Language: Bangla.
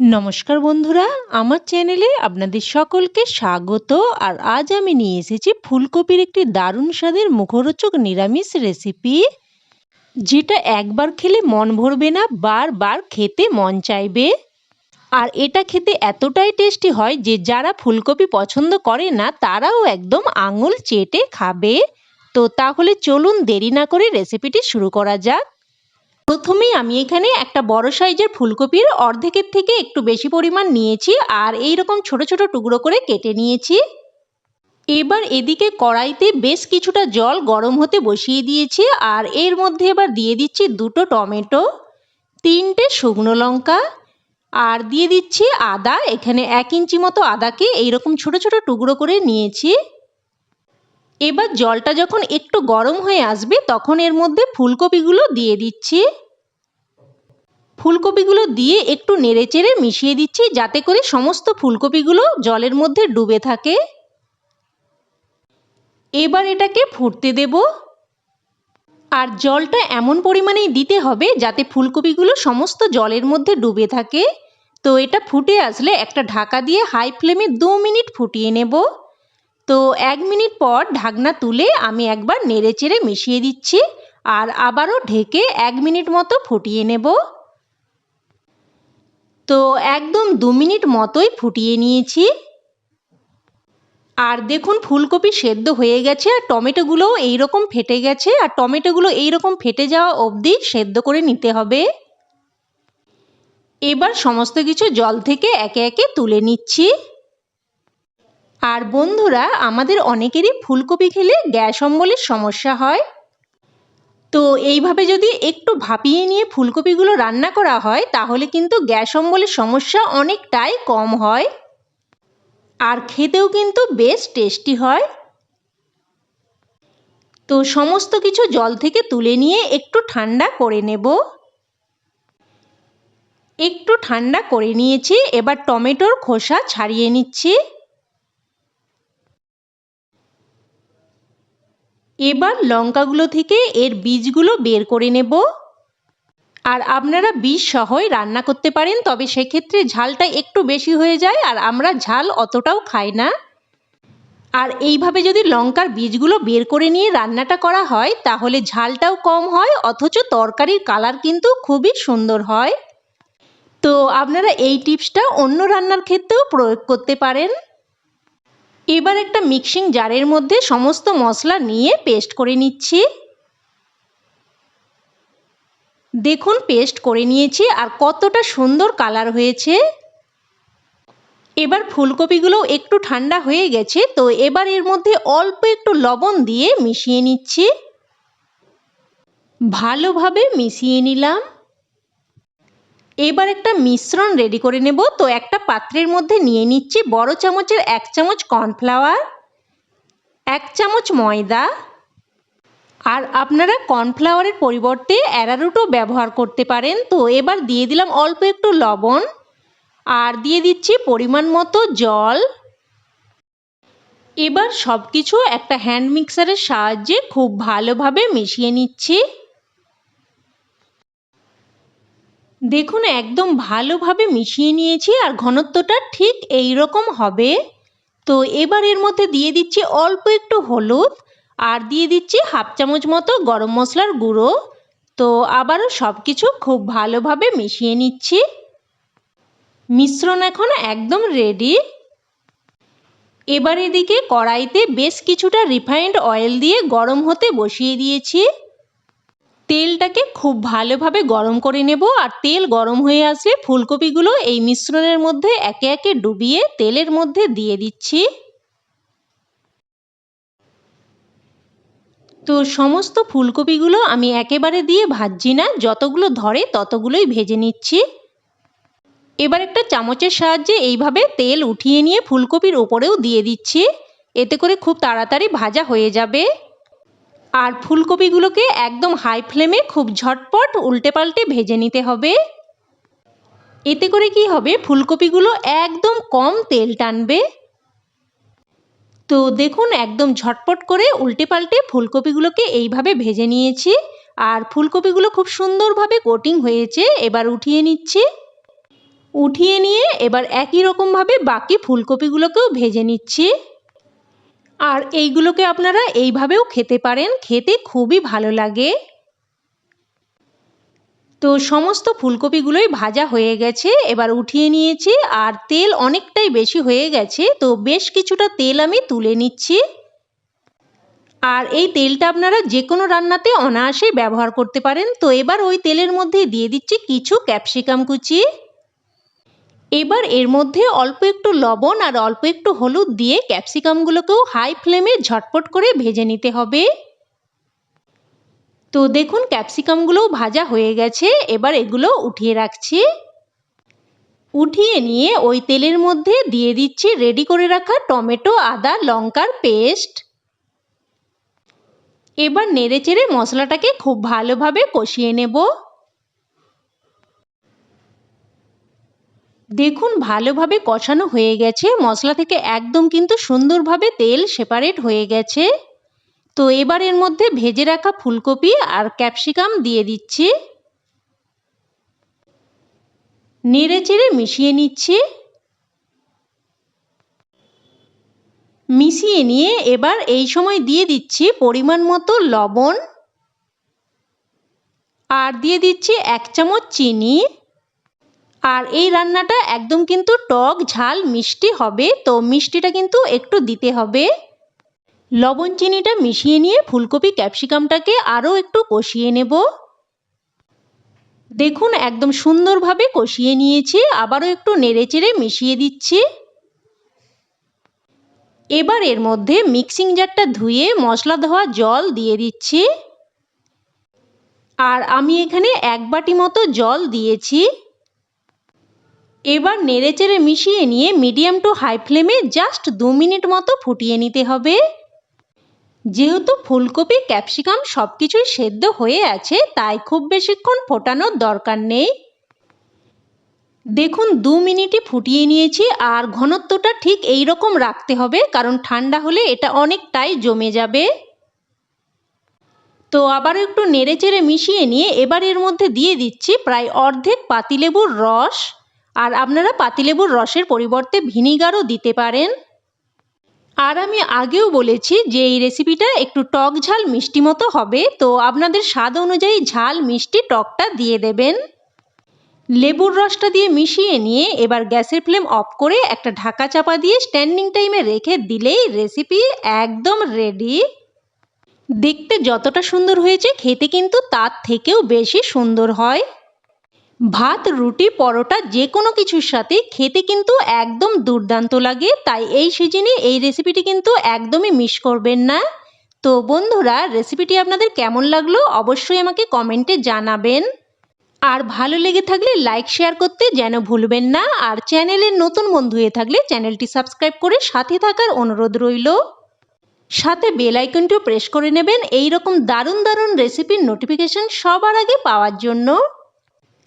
নমস্কার বন্ধুরা, আমার চ্যানেলে আপনাদের সকলকে স্বাগত, আর আজ আমি নিয়ে এসেছি ফুলকপির একটি দারুণ স্বাদের মুখরোচক নিরামিষ রেসিপি যেটা একবার খেলে মন ভরবে না, বারবার খেতে মন চাইবে। আর এটা খেতে এতটাই টেস্টি হয় যে যারা ফুলকপি পছন্দ করে না, তারাও একদম আঙুল চেটে খাবে। তো তাহলে চলুন দেরি না করে রেসিপিটি শুরু করা যাক। প্রথমেই আমি এখানে একটা বড় সাইজের ফুলকপির অর্ধেকের থেকে একটু বেশি পরিমাণ নিয়েছি আর এই রকম ছোট ছোট টুকরো করে কেটে নিয়েছি। এবার এদিকে কড়াইতে বেশ কিছুটা জল গরম হতে বসিয়ে দিয়েছি আর এর মধ্যে এবার দিয়ে দিচ্ছি দুটো টমেটো, তিনটে শুকনো লঙ্কা আর দিয়ে দিচ্ছি আদা। এখানে এক ইঞ্চি মতো আদাকে এইরকম ছোট ছোট টুকরো করে নিয়েছি। এবার জলটা যখন একটু গরম হয়ে আসবে, তখন এর মধ্যে ফুলকপিগুলো দিয়ে দিচ্ছি। ফুলকপিগুলো দিয়ে একটু নেড়েচেড়ে মিশিয়ে দিচ্ছি, যাতে করে সমস্ত ফুলকপিগুলো জলের মধ্যে ডুবে থাকে। এবার এটাকে ফুটতে দেব। আর জলটা এমন পরিমাণেই দিতে হবে, যাতে ফুলকপিগুলো সমস্ত জলের মধ্যে ডুবে থাকে। তো এটা ফুটে আসলে একটা ঢাকা দিয়ে হাই ফ্লেমে দু মিনিট ফুটিয়ে নেব। তো এক মিনিট পর ঢাকনা তুলে আমি একবার নেড়ে চেড়ে মিশিয়ে দিচ্ছি আর আবারও ঢেকে এক মিনিট মতো ফুটিয়ে নেব। তো একদম দু মিনিট মতোই ফুটিয়ে নিয়েছি। আর দেখুন ফুলকপি সেদ্ধ হয়ে গেছে আর টমেটোগুলোও এইরকম ফেটে গেছে আর টমেটোগুলো এইরকম ফেটে যাওয়া অবধি সেদ্ধ করে নিতে হবে। এবার সমস্ত কিছু জল থেকে একে একে তুলে নিচ্ছি। আর বন্ধুরা, আমাদের অনেকেরই ফুলকপি খেলে গ্যাস অম্বলের সমস্যা হয়। তো এইভাবে যদি একটু ভাপিয়ে নিয়ে ফুলকপিগুলো রান্না করা হয়, তাহলে কিন্তু গ্যাস অম্বলের সমস্যা অনেকটাই কম হয়। আর খেতেও কিন্তু বেশ টেস্টি হয়। তো সমস্ত কিছু জল থেকে তুলে নিয়ে একটু ঠান্ডা করে নেব। একটু ঠান্ডা করে নিয়েছি, এবার টমেটোর খোসা ছাড়িয়ে নিচ্ছি। এবার লঙ্কাগুলো থেকে এর বীজগুলো বের করে নেব। আর আপনারা বীজ সহই রান্না করতে পারেন, তবে সেক্ষেত্রে ঝালটা একটু বেশি হয়ে যায় আর আমরা ঝাল অতটাও খাই না। আর এইভাবে যদি লঙ্কার বীজগুলো বের করে নিয়ে রান্নাটা করা হয়, তাহলে ঝালটাও কম হয়, অথচ তরকারির কালার কিন্তু খুবই সুন্দর হয়। তো আপনারা এই টিপসটা অন্য রান্নার ক্ষেত্রেও প্রয়োগ করতে পারেন। এবার একটা মিক্সিং জারের মধ্যে সমস্ত মশলা নিয়ে পেস্ট করে নিচ্ছি। দেখুন পেস্ট করে নিয়েছি আর কতটা সুন্দর কালার হয়েছে। এবার ফুলকপিগুলো একটু ঠান্ডা হয়ে গেছে, তো এবার এর মধ্যে অল্প একটু লবণ দিয়ে মিশিয়ে নিচ্ছি। ভালোভাবে মিশিয়ে নিলাম। এবার একটা মিশ্রণ রেডি করে নেব। তো একটা পাত্রের মধ্যে নিয়ে নিচ্ছি বড় চামচের এক চামচ কর্নফ্লাওয়ার এক চামচ ময়দা আর আপনারা কর্নফ্লাওয়ারের পরিবর্তে অ্যারারুটও ব্যবহার করতে পারেন। তো এবার দিয়ে দিলাম অল্প একটু লবণ আর দিয়ে দিচ্ছি পরিমাণ মতো জল। এবার সব কিছু একটা হ্যান্ড মিক্সারের সাহায্যে খুব ভালোভাবে মিশিয়ে নিচ্ছি। দেখুন, একদম ভালোভাবে মিশিয়ে নিয়েছি আর ঘনত্বটা ঠিক এই রকম হবে। তো এবার এর মধ্যে দিয়ে দিচ্ছি অল্প একটু হলুদ আর দিয়ে দিচ্ছি হাফ চামচ মতো গরম মশলার গুঁড়ো। তো আবারও সব কিছু খুব ভালোভাবে মিশিয়ে নিচ্ছি। মিশ্রণ এখন একদম রেডি এবার এদিকে কড়াইতে বেশ কিছুটা রিফাইন্ড অয়েল দিয়ে গরম হতে বসিয়ে দিয়েছি। তেলটাকে খুব ভালোভাবে গরম করে নেব আর তেল গরম হয়ে আসলে ফুলকপিগুলো এই মিশ্রণের মধ্যে একে একে ডুবিয়ে তেলের মধ্যে দিয়ে দিচ্ছি। তো সমস্ত ফুলকপিগুলো আমি একেবারে দিয়ে ভাজছি না, যতগুলো ধরে ততগুলোই ভেজে নিচ্ছি। এবার একটা চামচের সাহায্যে এইভাবে তেল উঠিয়ে নিয়ে ফুলকপির ওপরেও দিয়ে দিচ্ছি, এতে করে খুব তাড়াতাড়ি ভাজা হয়ে যাবে। আর ফুলকপিগুলোকে একদম হাই ফ্লেমে খুব ঝটপট উল্টে পাল্টে ভেজে নিতে হবে। এতে করে কি হবে? ফুলকপিগুলো একদম কম তেল টানবে। তো দেখুন, একদম ঝটপট করে উল্টে পাল্টে ফুলকপিগুলোকে এইভাবে ভেজে নিয়েছি। আর ফুলকপিগুলো খুব সুন্দরভাবে কোটিং হয়েছে, এবার উঠিয়ে নিচ্ছি। উঠিয়ে নিয়ে এবার একই রকমভাবে বাকি ফুলকপিগুলোকেও ভেজে নিচ্ছি। আর এইগুলোকে আপনারা এইভাবেও খেতে পারেন, খেতে খুবই ভালো লাগে। তো সমস্ত ফুলকপিগুলোই ভাজা হয়ে গেছে, এবার উঠিয়ে নিয়েছি, আর তেল অনেকটাই বেশি হয়ে গেছে, তো বেশ কিছুটা তেল আমি তুলে নিচ্ছি। আর এই তেলটা আপনারা যে কোনো রান্নাতে অনায়াসেই ব্যবহার করতে পারেন, তো এবার ওই তেলের মধ্যে দিয়ে দিচ্ছি কিছু ক্যাপসিকাম কুচি। এবার এর মধ্যে অল্প একটু লবণ আর অল্প একটু হলুদ দিয়ে ক্যাপসিকামগুলোকেও হাই ফ্লেমে ঝটপট করে ভেজে নিতে হবে। তো দেখুন, ক্যাপসিকামগুলোও ভাজা হয়ে গেছে। এবার এগুলো উঠিয়ে রাখছি। উঠিয়ে নিয়ে ওই তেলের মধ্যে দিয়ে দিচ্ছি রেডি করে রাখা টমেটো, আদা, লঙ্কার পেস্ট এবার নেড়েচেড়ে মশলাটাকে খুব ভালোভাবে কষিয়ে নেব। দেখুন, ভালোভাবে কষানো হয়ে গেছে। মশলা থেকে একদম কিন্তু সুন্দরভাবে তেল সেপারেট হয়ে গেছে। তো এবার এর মধ্যে ভেজে রাখা ফুলকপি আর ক্যাপসিকাম দিয়ে দিচ্ছি। নেড়ে চেড়ে মিশিয়ে নিচ্ছি। মিশিয়ে নিয়ে এবার এই সময় দিয়ে দিচ্ছি পরিমাণ মতো লবণ। আর দিয়ে দিচ্ছি এক চামচ চিনি। আর এই রান্নাটা একদম কিন্তু টক, ঝাল, মিষ্টি হবে। তো মিষ্টিটা কিন্তু একটু দিতে হবে। লবণ চিনিটা মিশিয়ে নিয়ে ফুলকপি ক্যাপসিকামটাকে আরও একটু কষিয়ে নেব। দেখুন, একদম সুন্দরভাবে কষিয়ে নিয়েছি। আবারও একটু নেড়েচেড়ে মিশিয়ে দিচ্ছি। এবার এর মধ্যে মিক্সিং জারটা ধুয়ে মশলা ধোয়া জল দিয়ে দিচ্ছি। আর আমি এখানে এক বাটি মতো জল দিয়েছি। এবার নেড়েচেড়ে মিশিয়ে নিয়ে মিডিয়াম টু হাই ফ্লেমে জাস্ট দু মিনিট মতো ফুটিয়ে নিতে হবে। যেহেতু ফুলকপি, ক্যাপসিকাম সব কিছুই সেদ্ধ হয়ে আছে, তাই খুব বেশিক্ষণ ফোটানোর দরকার নেই। দেখুন, দু মিনিটই ফুটিয়ে নিয়েছি, আর ঘনত্বটা ঠিক এই রকম রাখতে হবে, কারণ ঠান্ডা হলে এটা অনেকটাই জমে যাবে। তো আবারও একটু নেড়ে চেড়ে মিশিয়ে নিয়ে এবার এর মধ্যে দিয়ে দিচ্ছি প্রায় অর্ধেক পাতিলেবুর রস। আর আপনারা পাতিলেবুর রসের পরিবর্তে ভিনিগারও দিতে পারেন। আর আমি আগেও বলেছি যে এই রেসিপিটা একটু টক ঝাল মিষ্টি মতো হবে, তো আপনাদের স্বাদ অনুযায়ী ঝাল মিষ্টি টকটা দিয়ে দেবেন। লেবুর রসটা দিয়ে মিশিয়ে নিয়ে এবার গ্যাসের ফ্লেম অফ করে একটা ঢাকা চাপা দিয়ে স্ট্যান্ডিং টাইমে রেখে দিলেই রেসিপি একদম রেডি। দেখতে যতটা সুন্দর হয়েছে, খেতে কিন্তু তার থেকেও বেশি সুন্দর হয়। ভাত, রুটি, পরোটা যে কোনো কিছুর সাথে খেতে কিন্তু একদম দুর্দান্ত লাগে। তাই এই সিজনে এই রেসিপিটি কিন্তু একদমই মিস করবেন না। তো বন্ধুরা রেসিপিটি আপনাদের কেমন লাগল অবশ্যই আমাকে কমেন্টে জানাবেন। আর ভালো লেগে থাকলে লাইক শেয়ার করতে যেন ভুলবেন না। আর চ্যানেলের নতুন বন্ধু হয়ে থাকলে চ্যানেলটি সাবস্ক্রাইব করে সাথে থাকার অনুরোধ রইল। সাথে বেল আইকনটিও প্রেস করে নেবেন। এই রকম দারুণ দারুণ রেসিপির নোটিফিকেশন সবার আগে পাওয়ার জন্য।